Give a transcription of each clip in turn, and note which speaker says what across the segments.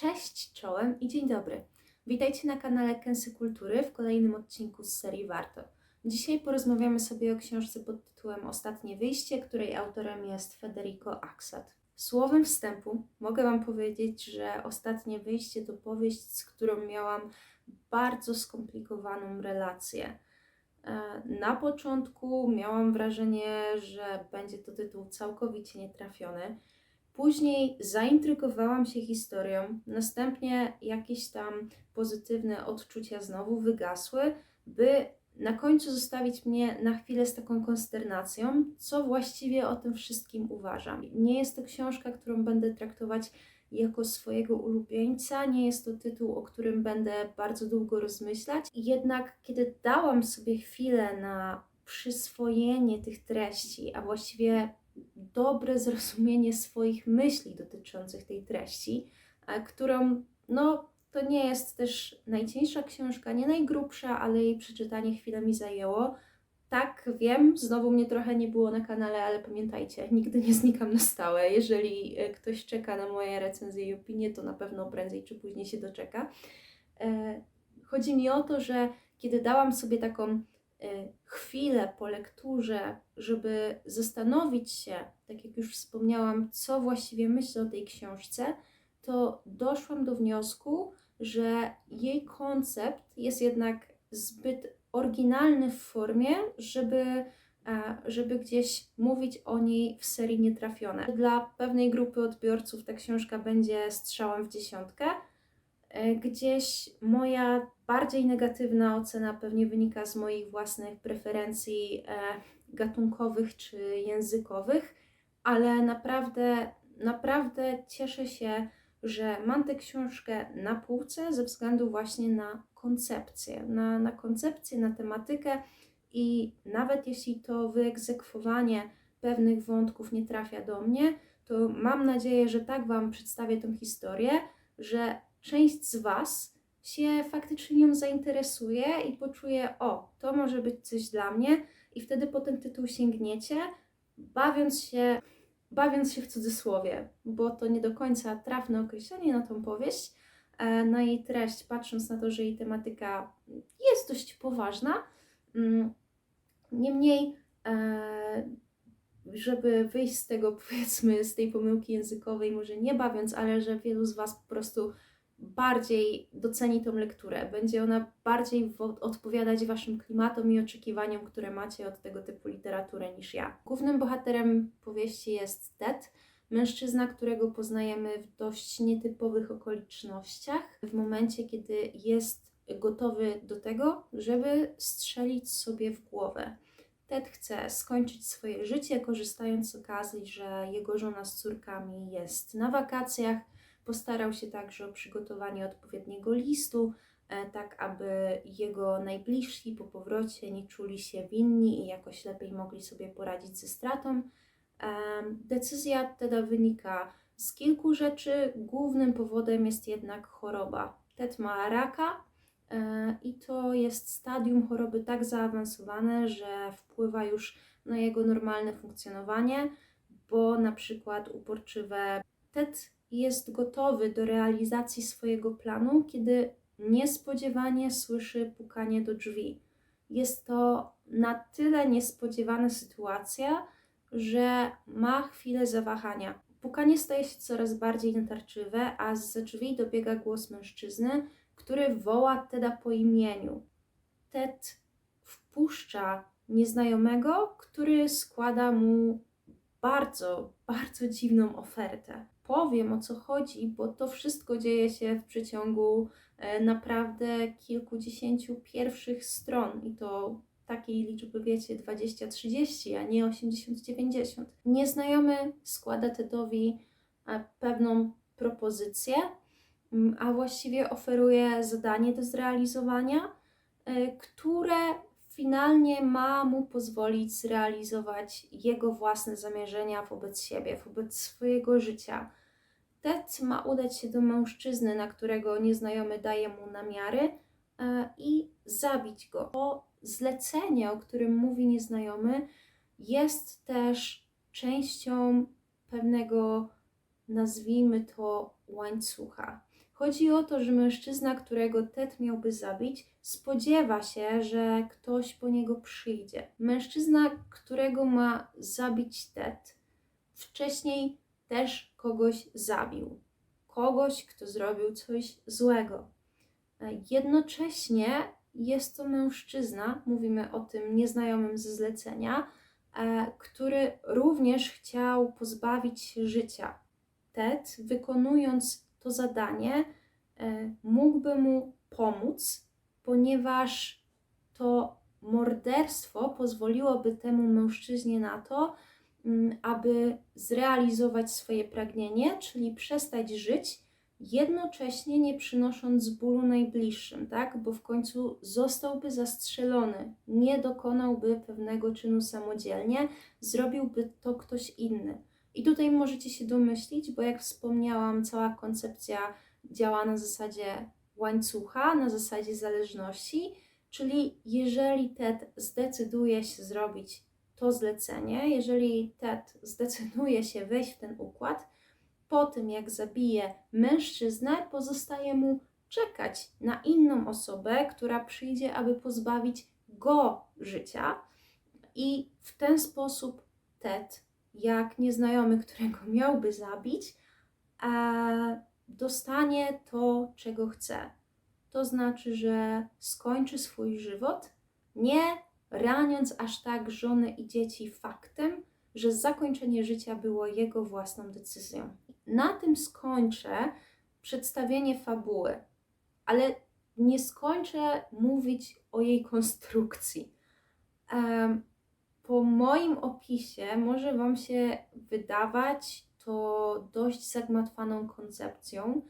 Speaker 1: Cześć, czołem i dzień dobry. Witajcie na kanale Kęsy Kultury w kolejnym odcinku z serii Warto. Dzisiaj porozmawiamy sobie o książce pod tytułem Ostatnie wyjście, której autorem jest Federico Axat. Słowem wstępu mogę Wam powiedzieć, że Ostatnie wyjście to powieść, z którą miałam bardzo skomplikowaną relację. E, Na początku miałam wrażenie, że będzie to tytuł całkowicie nietrafiony. Później zaintrygowałam się historią, następnie jakieś tam pozytywne odczucia znowu wygasły, by na końcu zostawić mnie na chwilę z taką konsternacją, co właściwie o tym wszystkim uważam. Nie jest to książka, którą będę traktować jako swojego ulubieńca, nie jest to tytuł, o którym będę bardzo długo rozmyślać. Jednak kiedy dałam sobie chwilę na przyswojenie tych treści, a właściwie dobre zrozumienie swoich myśli dotyczących tej treści, a którą, no, to nie jest też najcieńsza książka, nie najgrubsza, ale jej przeczytanie chwilę mi zajęło. Tak, wiem, znowu mnie trochę nie było na kanale, ale pamiętajcie, nigdy nie znikam na stałe. Jeżeli e, ktoś czeka na moje recenzje i opinie, to na pewno prędzej czy później się doczeka. E, Chodzi mi o to, że kiedy dałam sobie taką chwilę po lekturze, żeby zastanowić się, tak jak już wspomniałam, co właściwie myślę o tej książce, to doszłam do wniosku, że jej koncept jest jednak zbyt oryginalny w formie, żeby, żeby gdzieś mówić o niej w serii nietrafione. Dla pewnej grupy odbiorców ta książka będzie strzałem w dziesiątkę. E, Gdzieś moja bardziej negatywna ocena pewnie wynika z moich własnych preferencji e, gatunkowych czy językowych, ale naprawdę, naprawdę cieszę się, że mam tę książkę na półce ze względu właśnie na koncepcję, na, na koncepcję, na tematykę i nawet jeśli to wyegzekwowanie pewnych wątków nie trafia do mnie, to mam nadzieję, że tak Wam przedstawię tę historię, że część z Was się faktycznie nią zainteresuje i poczuje, o, to może być coś dla mnie, i wtedy po ten tytuł sięgniecie, bawiąc się, bawiąc się w cudzysłowie, bo to nie do końca trafne określenie na tą powieść, e, na jej treść, patrząc na to, że jej tematyka jest dość poważna. Mm, Niemniej, e, żeby wyjść z tego, powiedzmy, z tej pomyłki językowej, może nie bawiąc, ale że wielu z Was po prostu bardziej doceni tą lekturę. Będzie ona bardziej odpowiadać Waszym klimatom i oczekiwaniom, które macie od tego typu literatury niż ja. Głównym bohaterem powieści jest Ted, mężczyzna, którego poznajemy w dość nietypowych okolicznościach, w momencie, kiedy jest gotowy do tego, żeby strzelić sobie w głowę. Ted chce skończyć swoje życie, korzystając z okazji, że jego żona z córkami jest na wakacjach. Postarał się także o przygotowanie odpowiedniego listu, e, tak aby jego najbliżsi po powrocie nie czuli się winni i jakoś lepiej mogli sobie poradzić ze stratą. Em, Decyzja Teda wynika z kilku rzeczy. Głównym powodem jest jednak choroba. Ted ma raka e, i to jest stadium choroby tak zaawansowane, że wpływa już na jego normalne funkcjonowanie, bo na przykład uporczywe Ted jest gotowy do realizacji swojego planu, kiedy niespodziewanie słyszy pukanie do drzwi. Jest to na tyle niespodziewana sytuacja, że ma chwilę zawahania. Pukanie staje się coraz bardziej natarczywe, a z drzwi dobiega głos mężczyzny, który woła Teda po imieniu. Ted wpuszcza nieznajomego, który składa mu bardzo, bardzo dziwną ofertę. Powiem o co chodzi, bo to wszystko dzieje się w przeciągu e, naprawdę kilkudziesięciu pierwszych stron i to takiej liczby, wiecie, 20-30, a nie 80-90. Nieznajomy składa Tedowi e, pewną propozycję, mm, a właściwie oferuje zadanie do zrealizowania, e, które finalnie ma mu pozwolić zrealizować jego własne zamierzenia wobec siebie, wobec swojego życia. Ted ma udać się do mężczyzny, na którego nieznajomy daje mu namiary e, i zabić go. To zlecenie, o którym mówi nieznajomy, jest też częścią pewnego nazwijmy to, łańcucha. Chodzi o to, że mężczyzna, którego Ted miałby zabić, spodziewa się, że ktoś po niego przyjdzie. Mężczyzna, którego ma zabić Ted, wcześniej też kogoś zabił. Kogoś, kto zrobił coś złego. Jednocześnie jest to mężczyzna, mówimy o tym nieznajomym ze zlecenia, e, który również chciał pozbawić się życia. Ted, wykonując to zadanie, e, mógłby mu pomóc, ponieważ to morderstwo pozwoliłoby temu mężczyźnie na to, mm, aby zrealizować swoje pragnienie, czyli przestać żyć, jednocześnie nie przynosząc bólu najbliższym, tak? Bo w końcu zostałby zastrzelony, nie dokonałby pewnego czynu samodzielnie, zrobiłby to ktoś inny. I tutaj możecie się domyślić, bo jak wspomniałam, cała koncepcja działa na zasadzie łańcucha, na zasadzie zależności, czyli jeżeli Ted zdecyduje się zrobić to zlecenie, jeżeli Ted zdecyduje się wejść w ten układ, po tym jak zabije mężczyznę, pozostaje mu czekać na inną osobę, która przyjdzie, aby pozbawić go życia. I w ten sposób Ted, jak nieznajomy, którego miałby zabić, dostanie to, czego chce. To znaczy, że skończy swój żywot, nie raniąc aż tak żony i dzieci faktem, że zakończenie życia było jego własną decyzją. Na tym skończę przedstawienie fabuły, ale nie skończę mówić o jej konstrukcji. Po moim opisie może Wam się wydawać to dość zagmatwaną koncepcją.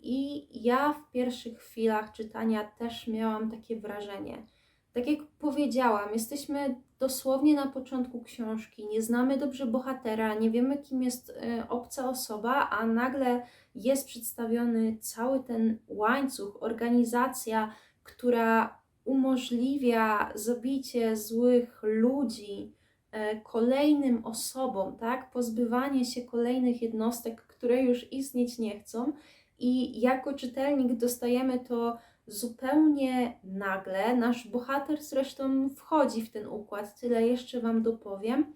Speaker 1: I ja w pierwszych chwilach czytania też miałam takie wrażenie. Tak jak powiedziałam, jesteśmy dosłownie na początku książki, nie znamy dobrze bohatera, nie wiemy kim jest e, obca osoba, a nagle jest przedstawiony cały ten łańcuch, organizacja, która umożliwia zabicie złych ludzi e, kolejnym osobom, tak? Pozbywanie się kolejnych jednostek, które już istnieć nie chcą. I jako czytelnik dostajemy to zupełnie nagle. Nasz bohater zresztą wchodzi w ten układ, tyle jeszcze Wam dopowiem.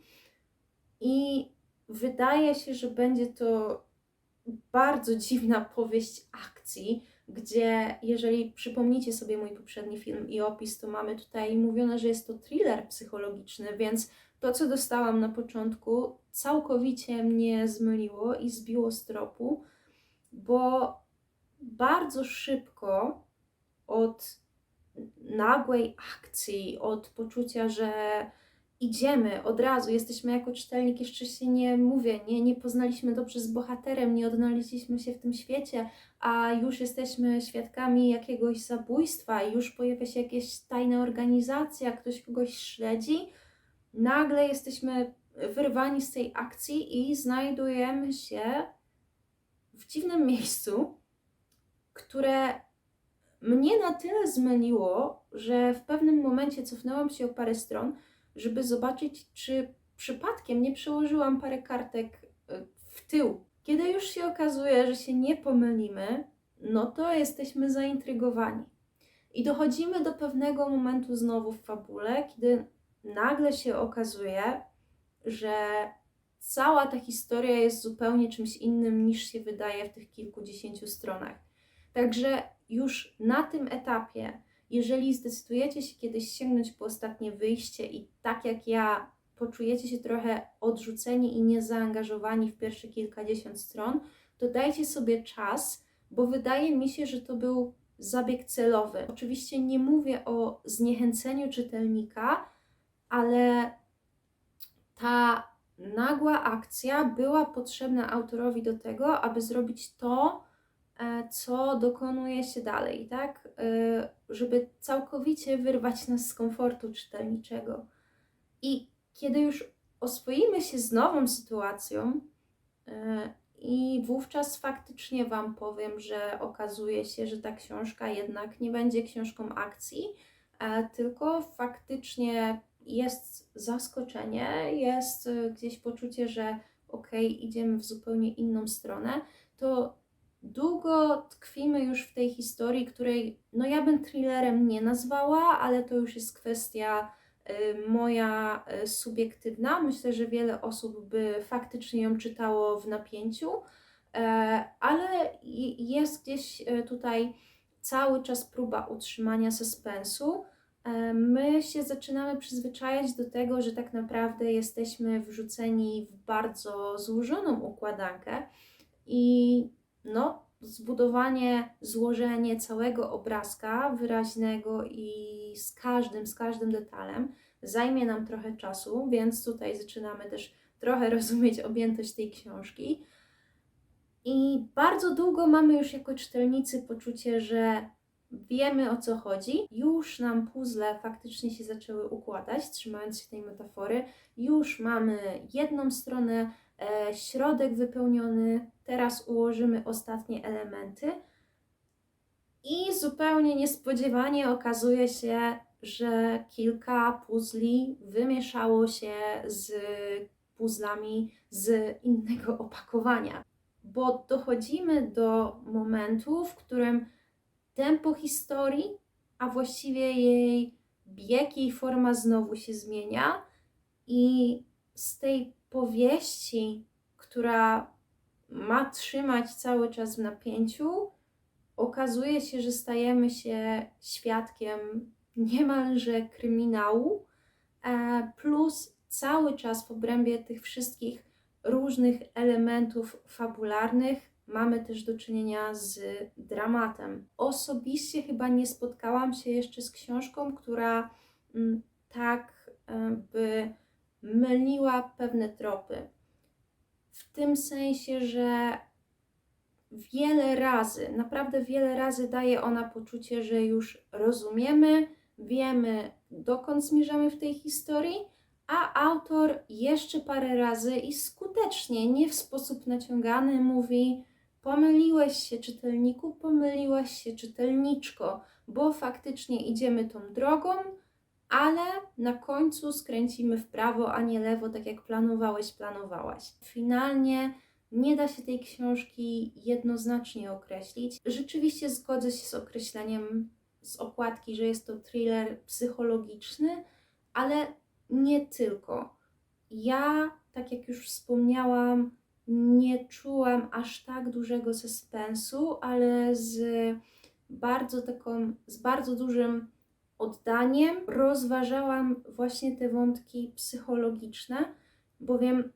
Speaker 1: I wydaje się, że będzie to bardzo dziwna powieść akcji, gdzie jeżeli przypomnicie sobie mój poprzedni film i opis, to mamy tutaj mówione, że jest to thriller psychologiczny, więc to, co dostałam na początku, całkowicie mnie zmyliło i zbiło z tropu, bo bardzo szybko od nagłej akcji, od poczucia, że idziemy od razu, jesteśmy jako czytelnik, jeszcze się nie mówię, nie, nie poznaliśmy dobrze z bohaterem, nie odnaleźliśmy się w tym świecie, a już jesteśmy świadkami jakiegoś zabójstwa, już pojawia się jakaś tajna organizacja, ktoś kogoś śledzi. Nagle jesteśmy wyrwani z tej akcji i znajdujemy się w dziwnym miejscu, które mnie na tyle zmyliło, że w pewnym momencie cofnęłam się o parę stron, żeby zobaczyć, czy przypadkiem nie przełożyłam parę kartek y, w tył. Kiedy już się okazuje, że się nie pomylimy, no to jesteśmy zaintrygowani. I dochodzimy do pewnego momentu znowu w fabule, kiedy nagle się okazuje, że cała ta historia jest zupełnie czymś innym niż się wydaje w tych kilkudziesięciu stronach. Także już na tym etapie, jeżeli zdecydujecie się kiedyś sięgnąć po ostatnie wyjście i tak jak ja poczujecie się trochę odrzuceni i niezaangażowani w pierwsze kilkadziesiąt stron, to dajcie sobie czas, bo wydaje mi się, że to był zabieg celowy. Oczywiście nie mówię o zniechęceniu czytelnika, ale ta nagła akcja była potrzebna autorowi do tego, aby zrobić to, co dokonuje się dalej, tak? E, Żeby całkowicie wyrwać nas z komfortu czytelniczego. I kiedy już oswoimy się z nową sytuacją, e, i wówczas faktycznie Wam powiem, że okazuje się, że ta książka jednak nie będzie książką akcji, e, tylko faktycznie jest zaskoczenie, jest e, gdzieś poczucie, że ok, idziemy w zupełnie inną stronę, to długo tkwimy już w tej historii, której no ja bym thrillerem nie nazwała, ale to już jest kwestia y, moja y, subiektywna. Myślę, że wiele osób by faktycznie ją czytało w napięciu, e, ale jest gdzieś e, tutaj cały czas próba utrzymania suspensu. E, My się zaczynamy przyzwyczajać do tego, że tak naprawdę jesteśmy wrzuceni w bardzo złożoną układankę i no, zbudowanie, złożenie całego obrazka wyraźnego i z każdym, z każdym detalem zajmie nam trochę czasu, więc tutaj zaczynamy też trochę rozumieć objętość tej książki. I bardzo długo mamy już jako czytelnicy poczucie, że wiemy o co chodzi. Już nam puzzle faktycznie się zaczęły układać, trzymając się tej metafory. Już mamy jedną stronę, środek wypełniony. Teraz ułożymy ostatnie elementy. I zupełnie niespodziewanie okazuje się, że kilka puzli wymieszało się z puzzlami z innego opakowania. Bo dochodzimy do momentu, w którym tempo historii, a właściwie jej bieg, jej forma znowu się zmienia i z tej powieści, która ma trzymać cały czas w napięciu, okazuje się, że stajemy się świadkiem niemalże kryminału, e, plus cały czas w obrębie tych wszystkich różnych elementów fabularnych mamy też do czynienia z dramatem. Osobiście chyba nie spotkałam się jeszcze z książką, która mm, tak e, by myliła pewne tropy. W tym sensie, że wiele razy, naprawdę wiele razy daje ona poczucie, że już rozumiemy, wiemy dokąd zmierzamy w tej historii, a autor jeszcze parę razy i skutecznie, nie w sposób naciągany, mówi: Pomyliłeś się, czytelniku, pomyliłaś się, czytelniczko, bo faktycznie idziemy tą drogą, ale na końcu skręcimy w prawo, a nie lewo, tak jak planowałeś, planowałaś. Finalnie nie da się tej książki jednoznacznie określić. Rzeczywiście zgodzę się z określeniem z okładki, że jest to thriller psychologiczny, ale nie tylko. Ja, tak jak już wspomniałam, nie czułam aż tak dużego suspensu, ale z bardzo taką, z bardzo dużym oddaniem rozważałam właśnie te wątki psychologiczne, bowiem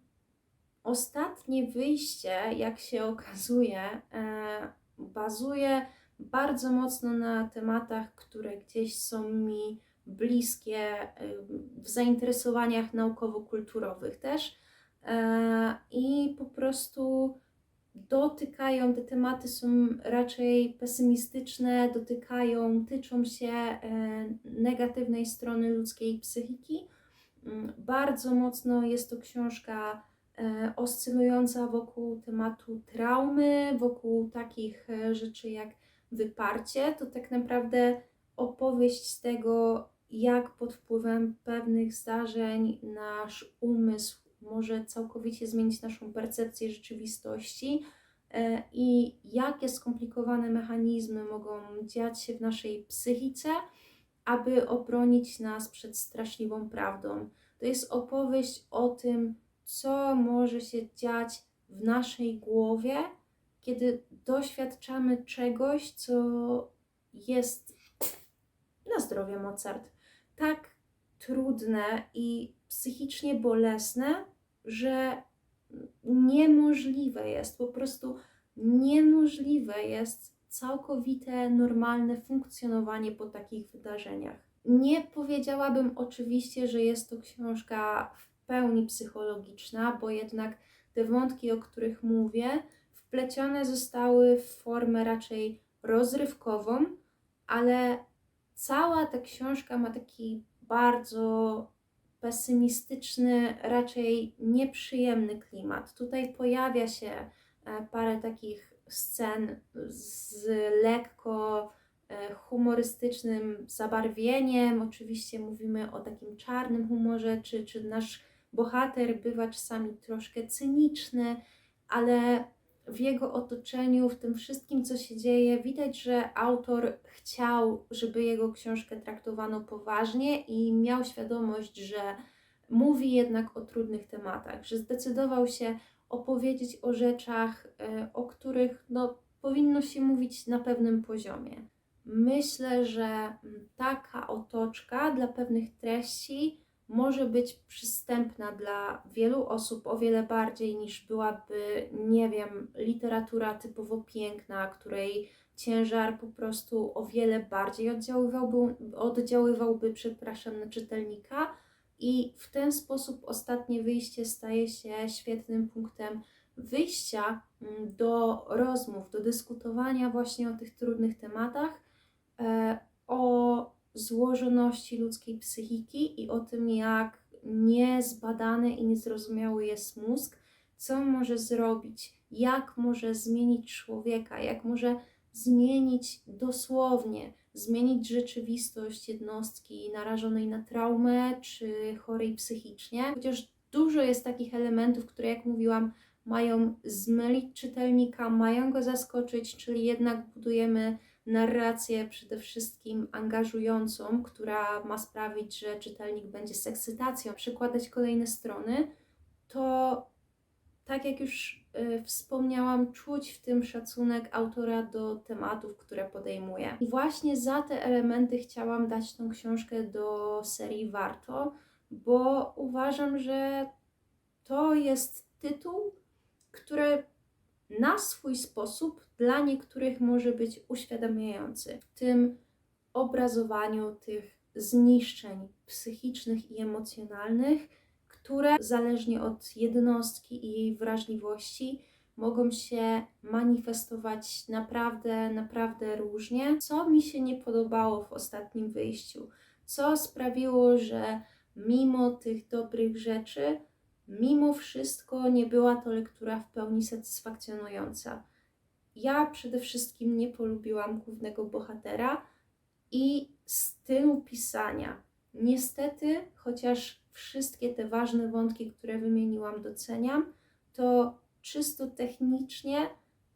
Speaker 1: ostatnie wyjście, jak się okazuje, e, bazuje bardzo mocno na tematach, które gdzieś są mi bliskie e, w zainteresowaniach naukowo-kulturowych też. E, I po prostu dotykają, te tematy są raczej pesymistyczne, dotykają, tyczą się e, negatywnej strony ludzkiej psychiki. Mm, Bardzo mocno jest to książka e, oscylująca wokół tematu traumy, wokół takich e, rzeczy jak wyparcie. To tak naprawdę opowieść tego, jak pod wpływem pewnych zdarzeń nasz umysł może całkowicie zmienić naszą percepcję rzeczywistości e, i jakie skomplikowane mechanizmy mogą dziać się w naszej psychice, aby obronić nas przed straszliwą prawdą. To jest opowieść o tym, co może się dziać w naszej głowie, kiedy doświadczamy czegoś, co jest na zdrowie Mozart tak trudne i psychicznie bolesne, że niemożliwe jest, po prostu niemożliwe jest całkowite normalne funkcjonowanie po takich wydarzeniach. Nie powiedziałabym oczywiście, że jest to książka w pełni psychologiczna, bo jednak te wątki, o których mówię, wplecione zostały w formę raczej rozrywkową, ale cała ta książka ma taki bardzo pesymistyczny, raczej nieprzyjemny klimat. Tutaj pojawia się e, parę takich scen z lekko e, humorystycznym zabarwieniem. Oczywiście mówimy o takim czarnym humorze, czy, czy nasz bohater bywa czasami troszkę cyniczny, ale w jego otoczeniu, w tym wszystkim, co się dzieje, widać, że autor chciał, żeby jego książkę traktowano poważnie i miał świadomość, że mówi jednak o trudnych tematach, że zdecydował się opowiedzieć o rzeczach, e, o których no, powinno się mówić na pewnym poziomie. Myślę, że taka otoczka dla pewnych treści może być przystępna dla wielu osób o wiele bardziej niż byłaby, nie wiem, literatura typowo piękna, której ciężar po prostu o wiele bardziej oddziaływałby, oddziaływałby przepraszam, na czytelnika. I w ten sposób ostatnie wyjście staje się świetnym punktem wyjścia mm, do rozmów, do dyskutowania właśnie o tych trudnych tematach, e, o złożoności ludzkiej psychiki i o tym, jak niezbadany i niezrozumiały jest mózg, co może zrobić, jak może zmienić człowieka, jak może zmienić dosłownie, zmienić rzeczywistość jednostki narażonej na traumę czy chorej psychicznie. Chociaż dużo jest takich elementów, które, jak mówiłam, mają zmylić czytelnika, mają go zaskoczyć, czyli jednak budujemy narrację przede wszystkim angażującą, która ma sprawić, że czytelnik będzie z ekscytacją przekładać kolejne strony, to tak jak już y, wspomniałam, czuć w tym szacunek autora do tematów, które podejmuje. I właśnie za te elementy chciałam dać tą książkę do serii Warto, bo uważam, że to jest tytuł, który na swój sposób dla niektórych może być uświadamiający. W tym obrazowaniu tych zniszczeń psychicznych i emocjonalnych, które zależnie od jednostki i jej wrażliwości mogą się manifestować naprawdę, naprawdę różnie. Co mi się nie podobało w ostatnim wyjściu? Co sprawiło, że mimo tych dobrych rzeczy, mimo wszystko nie była to lektura w pełni satysfakcjonująca. Ja przede wszystkim nie polubiłam głównego bohatera i stylu pisania. Niestety, chociaż wszystkie te ważne wątki, które wymieniłam, doceniam, to czysto technicznie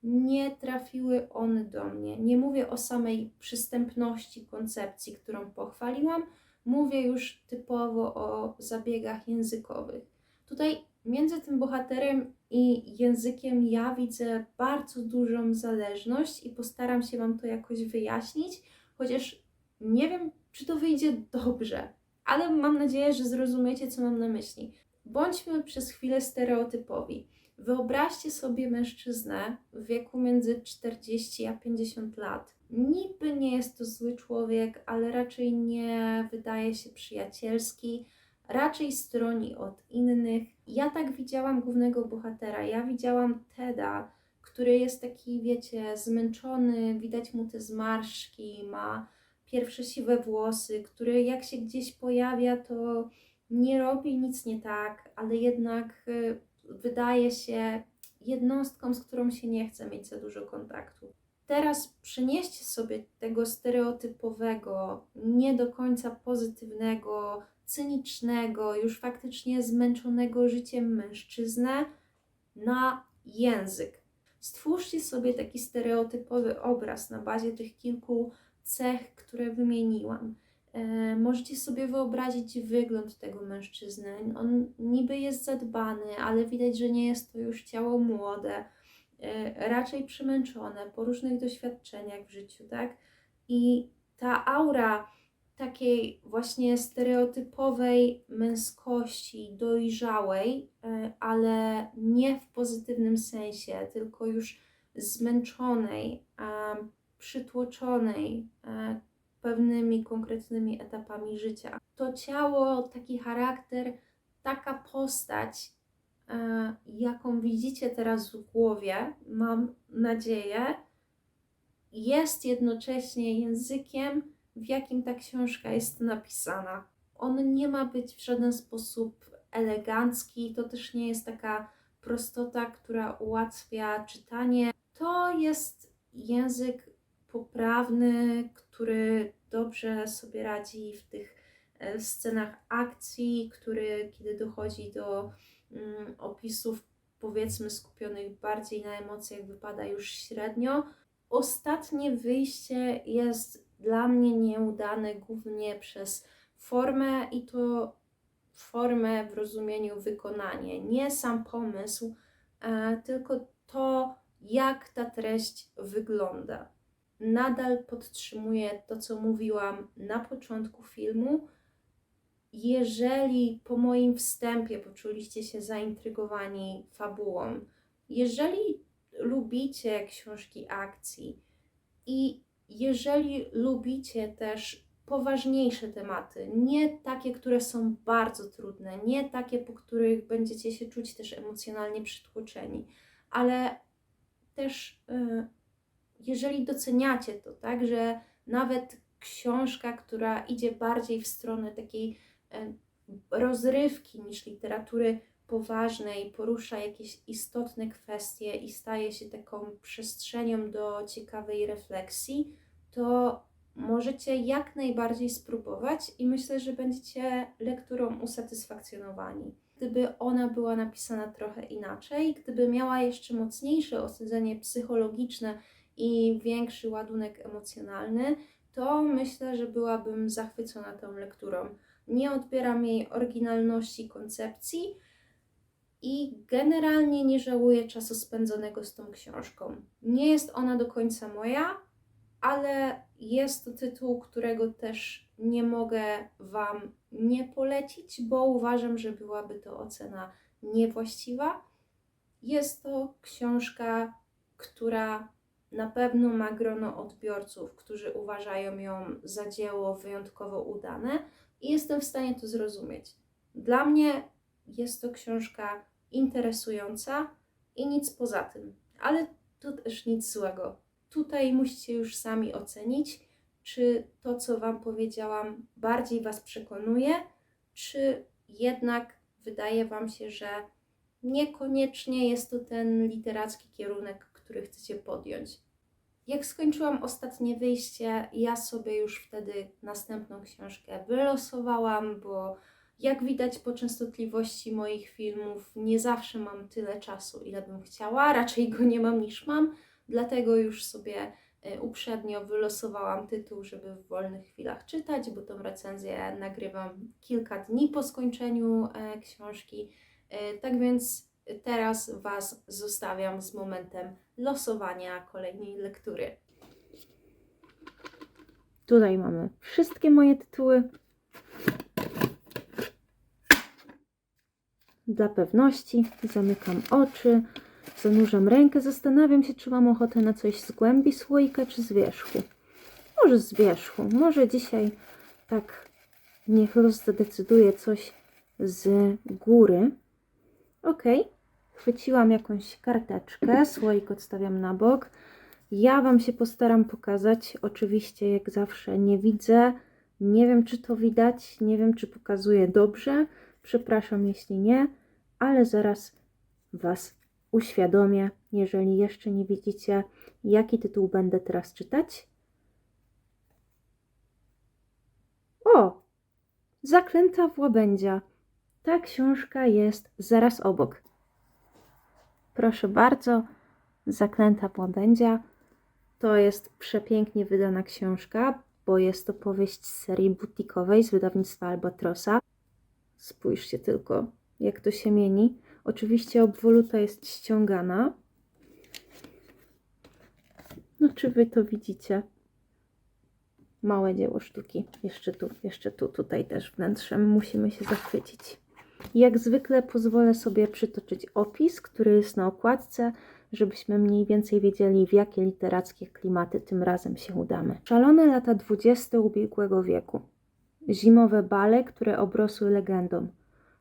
Speaker 1: nie trafiły one do mnie. Nie mówię o samej przystępności koncepcji, którą pochwaliłam, mówię już typowo o zabiegach językowych. Tutaj między tym bohaterem i językiem ja widzę bardzo dużą zależność i postaram się Wam to jakoś wyjaśnić, chociaż nie wiem, czy to wyjdzie dobrze, ale mam nadzieję, że zrozumiecie, co mam na myśli. Bądźmy przez chwilę stereotypowi. Wyobraźcie sobie mężczyznę w wieku między 40 a 50 lat. Niby nie jest to zły człowiek, ale raczej nie wydaje się przyjacielski, raczej stroni od innych. Ja tak widziałam głównego bohatera. Ja widziałam Teda, który jest taki, wiecie, zmęczony, widać mu te zmarszki, ma pierwsze siwe włosy, który jak się gdzieś pojawia, to nie robi nic nie tak, ale jednak y, wydaje się jednostką, z którą się nie chce mieć za dużo kontaktu. Teraz przenieście sobie tego stereotypowego, nie do końca pozytywnego, cynicznego, już faktycznie zmęczonego życiem mężczyznę na język. Stwórzcie sobie taki stereotypowy obraz na bazie tych kilku cech, które wymieniłam. E, możecie sobie wyobrazić wygląd tego mężczyzny. On niby jest zadbany, ale widać, że nie jest to już ciało młode, e, raczej przemęczone po różnych doświadczeniach w życiu, tak? I ta aura takiej właśnie stereotypowej męskości, dojrzałej, e, ale nie w pozytywnym sensie, tylko już zmęczonej, przytłoczonej e, pewnymi konkretnymi etapami życia. To ciało, taki charakter, taka postać, e, jaką widzicie teraz w głowie, mam nadzieję, jest jednocześnie językiem, w jakim ta książka jest napisana. On nie ma być w żaden sposób elegancki, to też nie jest taka prostota, która ułatwia czytanie. To jest język poprawny, który dobrze sobie radzi w tych e, scenach akcji, który, kiedy dochodzi do mm, opisów, powiedzmy, skupionych bardziej na emocjach, wypada już średnio. Ostatnie wyjście jest dla mnie nieudane głównie przez formę i to formę w rozumieniu wykonanie, nie sam pomysł, e, tylko to, jak ta treść wygląda. Nadal podtrzymuję to, co mówiłam na początku filmu. Jeżeli po moim wstępie poczuliście się zaintrygowani fabułą, jeżeli lubicie książki akcji i jeżeli lubicie też poważniejsze tematy, nie takie, które są bardzo trudne, nie takie, po których będziecie się czuć też emocjonalnie przytłoczeni, ale też y, jeżeli doceniacie to, tak, że nawet książka, która idzie bardziej w stronę takiej y, rozrywki niż literatury poważnej, porusza jakieś istotne kwestie i staje się taką przestrzenią do ciekawej refleksji, to możecie jak najbardziej spróbować i myślę, że będziecie lekturą usatysfakcjonowani. Gdyby ona była napisana trochę inaczej, gdyby miała jeszcze mocniejsze osadzenie psychologiczne i większy ładunek emocjonalny, to myślę, że byłabym zachwycona tą lekturą. Nie odbieram jej oryginalności koncepcji i generalnie nie żałuję czasu spędzonego z tą książką. Nie jest ona do końca moja, ale jest to tytuł, którego też nie mogę Wam nie polecić, bo uważam, że byłaby to ocena niewłaściwa. Jest to książka, która na pewno ma grono odbiorców, którzy uważają ją za dzieło wyjątkowo udane i jestem w stanie to zrozumieć. Dla mnie jest to książka interesująca i nic poza tym, ale to też nic złego. Tutaj musicie już sami ocenić, czy to, co Wam powiedziałam, bardziej Was przekonuje, czy jednak wydaje Wam się, że niekoniecznie jest to ten literacki kierunek, który chcecie podjąć. Jak skończyłam ostatnie wyjście, ja sobie już wtedy następną książkę wylosowałam, bo jak widać po częstotliwości moich filmów, nie zawsze mam tyle czasu, ile bym chciała, raczej go nie mam niż mam, dlatego już sobie e, uprzednio wylosowałam tytuł, żeby w wolnych chwilach czytać, bo tą recenzję nagrywam kilka dni po skończeniu e, książki. E, tak więc teraz Was zostawiam z momentem losowania kolejnej lektury. Tutaj mamy wszystkie moje tytuły. Dla pewności zamykam oczy, zanurzam rękę, zastanawiam się, czy mam ochotę na coś z głębi słoika, czy z wierzchu. Może z wierzchu, może dzisiaj tak niech los zadecyduje coś z góry. Ok, chwyciłam jakąś karteczkę, słoik odstawiam na bok. Ja Wam się postaram pokazać. Oczywiście, jak zawsze, nie widzę. Nie wiem, czy to widać, nie wiem, czy pokazuję dobrze. Przepraszam, jeśli nie, ale zaraz Was uświadomię, jeżeli jeszcze nie widzicie, jaki tytuł będę teraz czytać. O! Zaklęta w łabędzia. Ta książka jest zaraz obok. Proszę bardzo, Zaklęta w łabędzia. To jest przepięknie wydana książka, bo jest to powieść z serii butikowej z wydawnictwa Albatrosa. Spójrzcie tylko, jak to się mieni. Oczywiście obwoluta jest ściągana. No, czy wy to widzicie? Małe dzieło sztuki. Jeszcze tu, jeszcze tu, tutaj też wnętrzem musimy się zachwycić. Jak zwykle pozwolę sobie przytoczyć opis, który jest na okładce, żebyśmy mniej więcej wiedzieli, w jakie literackie klimaty tym razem się udamy. Szalone lata dwudzieste ubiegłego wieku. Zimowe bale, które obrosły legendą.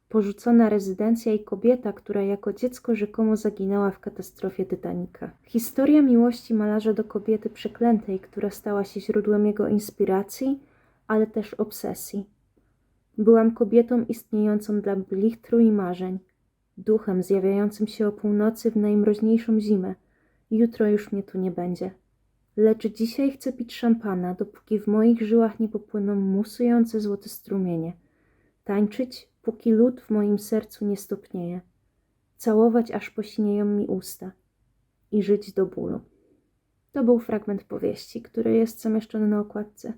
Speaker 1: Porzucona rezydencja i kobieta, która jako dziecko rzekomo zaginęła w katastrofie Titanica. Historia miłości malarza do kobiety przeklętej, która stała się źródłem jego inspiracji, ale też obsesji. Byłam kobietą istniejącą dla blichtru i marzeń, duchem zjawiającym się o północy w najmroźniejszą zimę. Jutro już mnie tu nie będzie. Lecz dzisiaj chcę pić szampana, dopóki w moich żyłach nie popłyną musujące złote strumienie. Tańczyć, póki lód w moim sercu nie stopnieje. Całować, aż posinieją mi usta. I żyć do bólu. To był fragment powieści, który jest zamieszczony na okładce.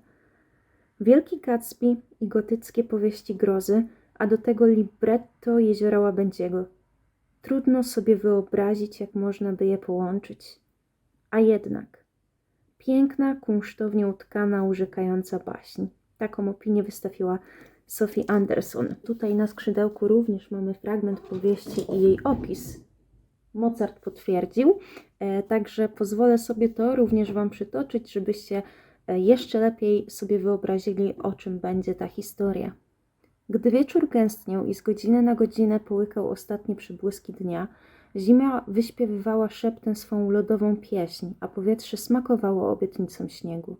Speaker 1: Wielki Gatsby i gotyckie powieści grozy, a do tego libretto Jeziora Łabędziego. Trudno sobie wyobrazić, jak można by je połączyć. A jednak, piękna, kunsztownie utkana, urzekająca baśń. Taką opinię wystawiła Sophie Anderson. Tutaj na skrzydełku również mamy fragment powieści i jej opis. Mozart potwierdził, e, także pozwolę sobie to również Wam przytoczyć, żebyście e, jeszcze lepiej sobie wyobrazili, o czym będzie ta historia. Gdy wieczór gęstniał i z godziny na godzinę połykał ostatnie przybłyski dnia, zima wyśpiewywała szeptem swą lodową pieśń, a powietrze smakowało obietnicą śniegu.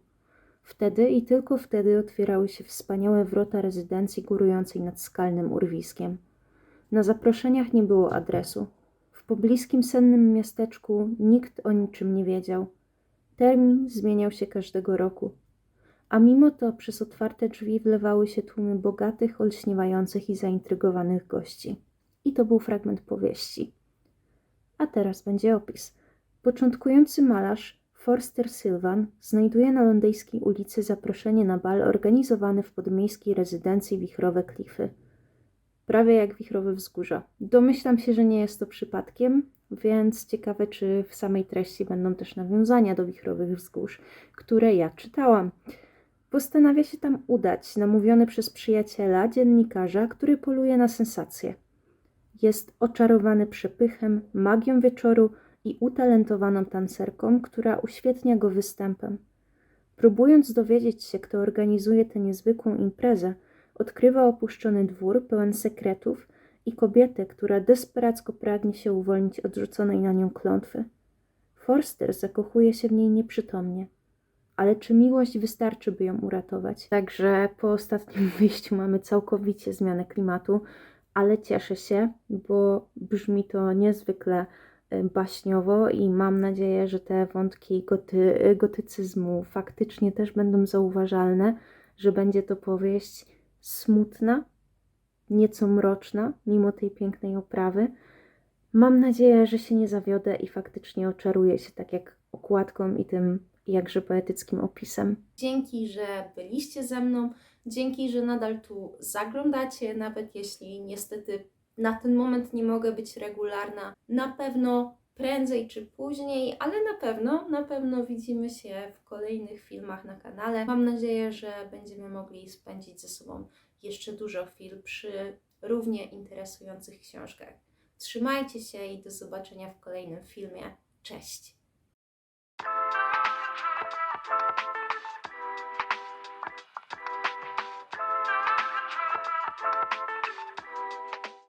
Speaker 1: Wtedy i tylko wtedy otwierały się wspaniałe wrota rezydencji górującej nad skalnym urwiskiem. Na zaproszeniach nie było adresu. W pobliskim sennym miasteczku nikt o niczym nie wiedział. Termin zmieniał się każdego roku. A mimo to przez otwarte drzwi wlewały się tłumy bogatych, olśniewających i zaintrygowanych gości. I to był fragment powieści. A teraz będzie opis. Początkujący malarz Forster Sylvan znajduje na londyńskiej ulicy zaproszenie na bal organizowany w podmiejskiej rezydencji Wichrowe Klify. Prawie jak wichrowe wzgórza. Domyślam się, że nie jest to przypadkiem, więc ciekawe, czy w samej treści będą też nawiązania do wichrowych wzgórz, które ja czytałam. Postanawia się tam udać, namówiony przez przyjaciela, dziennikarza, który poluje na sensacje. Jest oczarowany przepychem, magią wieczoru i utalentowaną tancerką, która uświetnia go występem. Próbując dowiedzieć się, kto organizuje tę niezwykłą imprezę, odkrywa opuszczony dwór pełen sekretów i kobietę, która desperacko pragnie się uwolnić od rzuconej na nią klątwy. Forster zakochuje się w niej nieprzytomnie. Ale czy miłość wystarczy, by ją uratować? Także po ostatnim wyjściu mamy całkowicie zmianę klimatu, ale cieszę się, bo brzmi to niezwykle y, baśniowo i mam nadzieję, że te wątki goty, gotycyzmu faktycznie też będą zauważalne, że będzie to powieść smutna, nieco mroczna, mimo tej pięknej oprawy. Mam nadzieję, że się nie zawiodę i faktycznie oczaruję się tak jak okładką i tym jakże poetyckim opisem. Dzięki, że byliście ze mną, dzięki, że nadal tu zaglądacie, nawet jeśli niestety na ten moment nie mogę być regularna. Na pewno prędzej czy później, ale na pewno, na pewno widzimy się w kolejnych filmach na kanale. Mam nadzieję, że będziemy mogli spędzić ze sobą jeszcze dużo chwil przy równie interesujących książkach. Trzymajcie się i do zobaczenia w kolejnym filmie. Cześć!